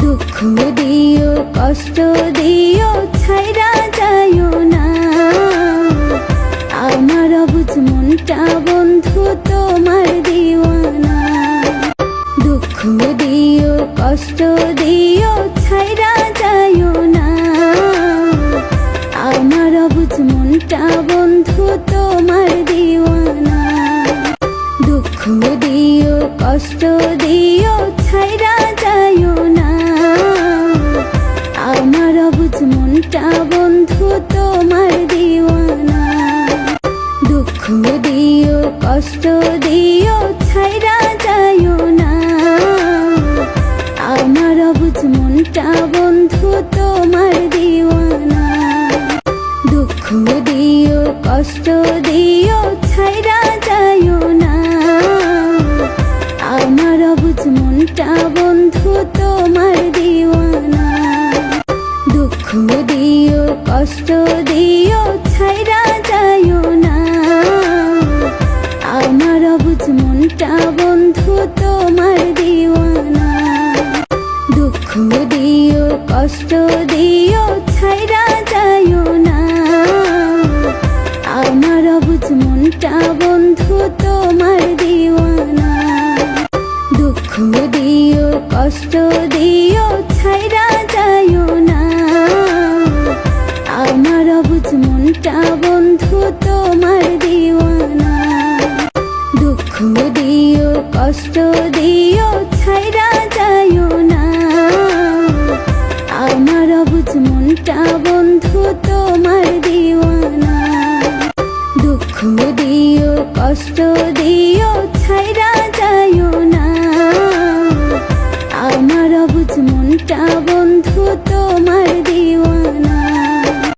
দুঃখ দিও, কষ্ট দিও, ছাইরা যাইও না। আমার অবুঝ মনটা বন্ধু, তোমার দিওয়ানা। দুঃখ দিও, কষ্ট দিও, ছাইরা যাইও না। আমার অবুঝ মনটা বন্ধু, তোমার দিওয়ানা। দুঃখ দিও, কষ্ট দিও, ছাইরা কষ্ট দিও, ছাইরা যাইও না। আমার অবুঝ মনটা বন্ধু, তোমার দিওয়ানা। দুঃখ দিও, কষ্ট দিও, ছাইরা যাইও না। আমার অবুঝ মনটা বন্ধু, তোমার দিওয়ানা। দুঃখ দিও, কষ্ট অবুঝ মনটা বন্ধু, তোমার দিওয়ানা। দুঃখ দিও, কষ্ট দিও, ছাইরা যাইও না। আমার অবুঝ মনটা বন্ধু, তোমার দিওয়ানা। দুঃখ দিও, কষ্ট দিও, ছাইরা যাইও না। কষ্ট দিও, ছাইরা যাইও না। আমার অবুঝ মনটা বন্ধু তোমার দিওয়ানা। দুঃখ দিও, কষ্ট দিও, ছাইরা যাইও না। আমার অবুঝ মনটা বন্ধু তোমার